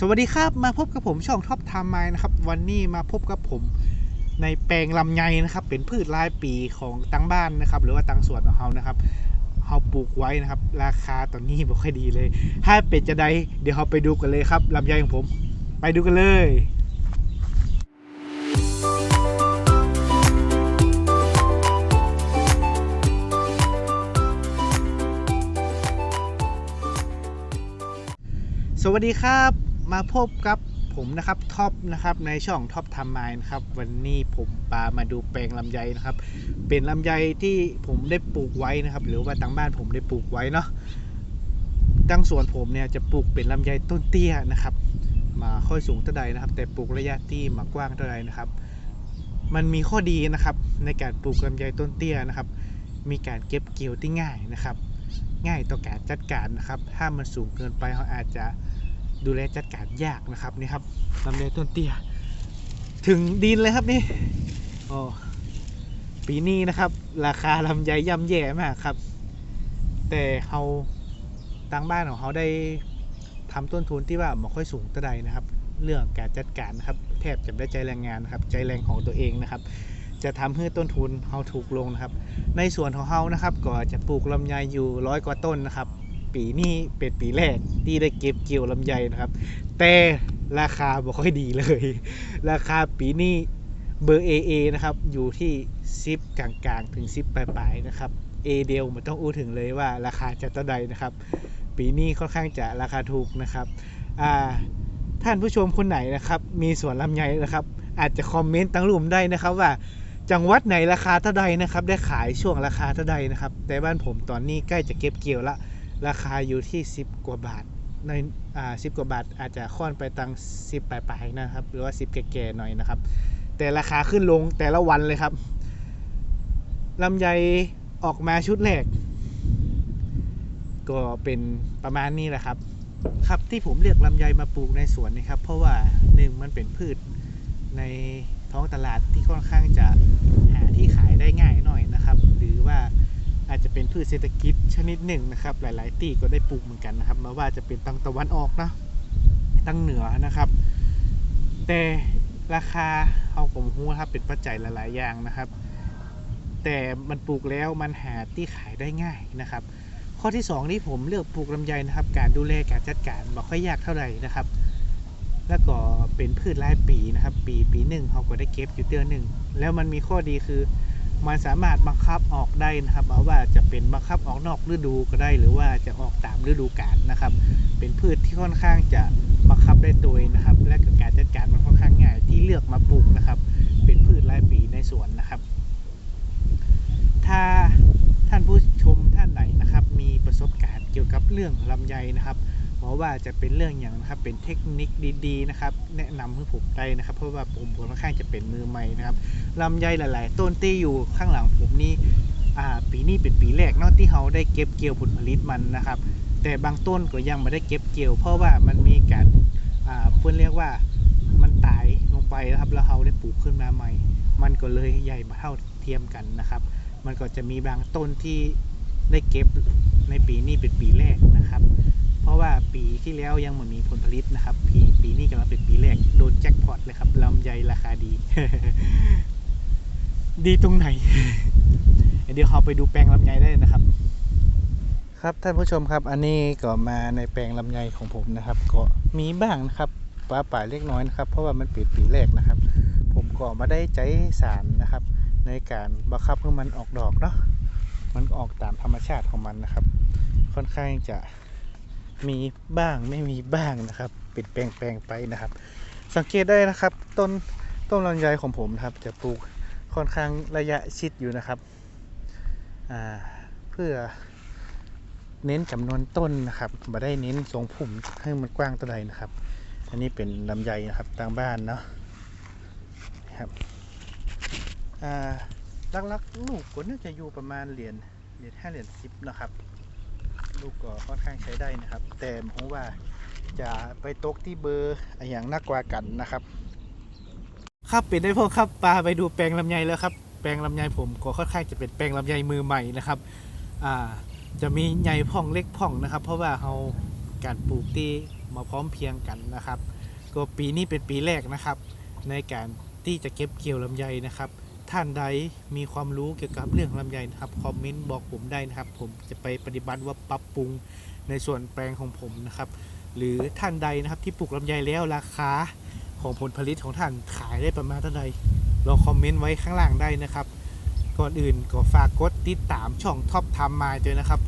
สวัสดีครับมาพบกับผมช่องท็อปไทม์ไมนะครับ วันนี้มาพบกับผมในแปลงลำไยนะครับ เป็นพืชรายปีของตังบ้านนะครับ หรือว่าตังสวนของเรานะครับเราปลูกไว้นะครับ ราคาตอนนี้ไม่ค่อยดีเลย ถ้าเป็นจะได้เดี๋ยวเราไปดูกันเลยครับลำไยของผม ไปดูกันเลยสวัสดีครับ มาพบกับผมนะครับท็อปนะครับในช่องท็อปทำไมนะครับ วันนี้ผมปามาดูแปลงลำไยนะครับ เป็นลำไยที่ผมได้ปลูกไว้นะครับ หรือว่าตั้งบ้านผมได้ปลูกไว้เนาะตั้งสวนผมเนี่ยจะปลูกเป็นลำไยต้นเตี้ยนะครับ มาค่อยสูงเท่าใดนะครับ แต่ปลูกระยะที่มากว้างเท่าใดนะครับ มันมีข้อดีนะครับในการปลูกลำไยต้นเตี้ยนะครับ มีการเก็บเกี่ยวที่ง่ายนะครับ ง่ายต่อการจัดการนะครับ ถ้ามันสูงเกินไปเขาอาจจะ ดูแลจัดการยากนะครับนี่ครับลำไยต้นเตี้ย ถึงดินเลยครับนี่โอ้ปีนี้นะครับ ราคาลำไยย่ำแย่มากครับ แต่เขาทางบ้านของเขาได้ทำต้นทุนที่ว่าไม่ค่อยสูงเท่าใดนะครับ เรื่องการจัดการนะครับ แทบจะไม่ได้ใจแรงงานนะครับ ใจแรงของตัวเองนะครับ จะทำให้ต้นทุนเขาถูกลงนะครับ ในส่วนของเขานะครับ ก็จะปลูกลำไยอยู่ร้อยกว่าต้นนะครับ ปีนี้เป็นปีแรกที่ได้เก็บเกี่ยวลำไยนะครับ แต่ราคาบ่ค่อยดีเลย ราคาปีนี้เบอร์ AA นะครับอยู่ที่10กลางๆ ถึง10ปปลายๆนะครับ A เดียวมันต้องอู้ถึงเลยว่าราคาจะเท่าใดนะครับ ปีนี้ค่อนข้างจะราคาถูกนะครับท่านผู้ชมคนไหนนะครับ มีสวนลำไยนะครับ อาจจะคอมเมนต์ตั้งรูมได้นะครับว่าจังหวัดไหนราคาเท่าใดนะครับ ได้ขายช่วงราคาเท่าใดนะครับ แต่บ้านผมตอนนี้ใกล้จะเก็บเกี่ยวละ ราคาอยู่ที่ 10 กว่าบาทในอ่า10กว่าบาทอาจจะค่อนไปตัง10ปลายๆนะครับ หรือว่า 10 แก่ๆหน่อยนะครับ แต่ราคาขึ้นลงแต่ละวันเลยครับลำไยออกมาชุดแรก ก็เป็นประมาณนี้แหละครับ ครับที่ผมเลือกลำไยมาปลูกในสวนนะครับ เพราะว่าหนึ่งมันเป็นพืชในท้องตลาดที่ค่อนข้างจะหาที่ขายได้ง่ายหน่อยนะครับ หรือว่า อาจจะเป็นพืชเศรษฐกิจชนิดหนึ่งนะครับ หลาย ๆ ที่ก็ได้ปลูกเหมือนกันนะครับไมาว่าจะเป็นตังตะวันออกนะตังเหนือนะครับ แต่ราคาเอาผมหูครับเป็นปัจจัยหลาย ๆ อย่างนะครับ แต่มันปลูกแล้วมันหาที่ขายได้ง่ายนะครับ ข้อที่2ที่ผมเลือกปลูกลำไยนะครับ การดูแลการจัดการไม่ค่อยยากเท่าไหร่นะครับ แล้วก็เป็นพืชรายปีนะครับ ปีปีหนึ่งเขาก็ได้เก็บอยู่เดือนหนึ่งแล้วมันมีข้อดีคือ มันสามารถบังคับออกได้นะครับเอาว่าจะเป็นบังคับออกนอกฤดูก็ได้ หรือว่าจะออกตามฤดูกาลนะครับ เป็นพืชที่ค่อนข้างจะบังคับได้ตัวเองนะครับ และก็การจัดการมันค่อนข้างง่ายที่เลือกมาปลูกนะครับ เป็นพืชรายปีในสวนนะครับ ถ้าท่านผู้ชมท่านไหนนะครับ มีประสบการณ์เกี่ยวกับเรื่องลำไยนะครับ พราะว่าจะเป็นเรื่องอย่างนะครับ เป็นเทคนิคดีๆนะครับ แนะนำให้ผมได้นะครับ เพราะว่าผมค่อนข้างจะเป็นมือใหม่นะครับลำไยหลาย ๆ ต้นที่อยู่ข้างหลังผมนี่ปีนี้เป็นปีแรกเนอะที่เขาได้เก็บเกี่ยวผลผลิตมันนะครับ แต่บางต้นก็ยังไม่ได้เก็บเกี่ยว เพราะว่ามันมีการเพื่อนเรียกว่ามันตายลงไปนะครับ แล้วเขาได้ปลูกขึ้นมาใหม่ มันก็เลยใหญ่มาเท่าเทียมกันนะครับ มันก็จะมีบางต้นที่ได้เก็บในปีนี้เป็นปีแรกนะครับ ที่แล้วยังไมันมีผลผลิตนะครับ ปีปีนี้กำลังเป็นปีแรกโดนแจ็คพอตเลยครับลำไยราคาดี ดีตรงไหน เดี๋ยวเราไปดูแปลงลำไยได้นะครับ ครับท่านผู้ชมครับ อันนี้ก็มาในแปลงลำไยของผมนะครับ ก็มีบ้างนะครับป้าป่าเล็กน้อยนะครับ เพราะว่ามันปิดปีแรกนะครับ ผมก็มาได้ใจสารนะครับ ในการบังคับให้มันออกดอกเนาะมันออกตามธรรมชาติของมันนะครับ ค่อนข้างจะ มีบ้างไม่มีบ้างนะครับปิดแปลงๆไปนะครับ สังเกตได้นะครับ ต้นต้นลำไยของผมนะครับ จะปลูกค่อนข้างระยะชิดอยู่นะครับเพื่อเน้นจำนวนต้นนะครับมาได้เน้นทรงผมให้มันกว้างตัวใดนะครับ อันนี้เป็นลำไยนะครับทางบ้านเนาะครับอ่าลักลูกก็น่าจะอยู่ประมาณเหรียญเหรียญห้าเหรียญสิบนะครับ ลูกก็ค่อนข้างใช้ได้นะครับ แต่ผมว่าจะไปตกที่เบอร์อย่างนักกว่ากันนะครับ ครับเป็นได้พวกครับปลาไปดูแปลงลำไยแล้วครับ แปลงลำไยผมก็ค่อนข้างจะเป็นแปลงลำไยมือใหม่นะครับอ่าจะมีใหญ่พ่องเล็กพ่องนะครับ เพราะว่าเราการปลูกที่มาพร้อมเพียงกันนะครับ ก็ปีนี้เป็นปีแรกนะครับ ในการที่จะเก็บเกี่ยวลำไยนะครับ ท่านใดมีความรู้เกี่ยวกับเรื่องลำไยนะครับคอมเมนต์บอกผมได้นะครับ ผมจะไปปฏิบัติว่าปรับปรุงในส่วนแปลงของผมนะครับ หรือท่านใดนะครับที่ปลูกลำไยแล้วราคาของผลผลิตของท่านขายได้ประมาณเท่าใดลองคอมเมนต์ไว้ข้างล่างได้นะครับ ก่อนอื่นก็ฝากกดติดตามช่องท็อปทำมาด้วยนะครับ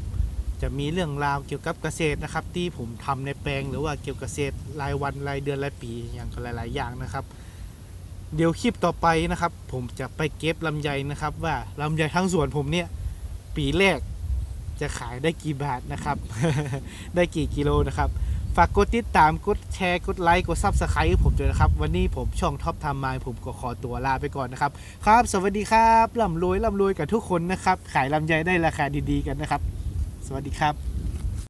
จะมีเรื่องราวเกี่ยวกับเกษตรนะครับ ที่ผมทำในแปลงหรือว่าเกี่ยวกับเกษตรรายวันรายเดือนรายปีอย่างหลาย ๆ อย่างนะครับ เดี๋ยวคลิปต่อไปนะครับ ผมจะไปเก็บลำไยนะครับ ว่าลำไยทั้งสวนผมเนี่ยปีแรกจะขายได้กี่บาทนะครับ ได้กี่กิโลนะครับ ฝากกดติดตามกดแชร์กดไลค์กดซับสไครต์ผมด้วยนะครับ วันนี้ผมช่องท็อปทำมาผมก็ขอตัวลาไปก่อนนะครับ ครับ สวัสดีครับร่ำรวยร่ำรวยกับทุกคนนะครับ ขายลำไยได้ราคาดีๆกันนะครับ สวัสดีครับ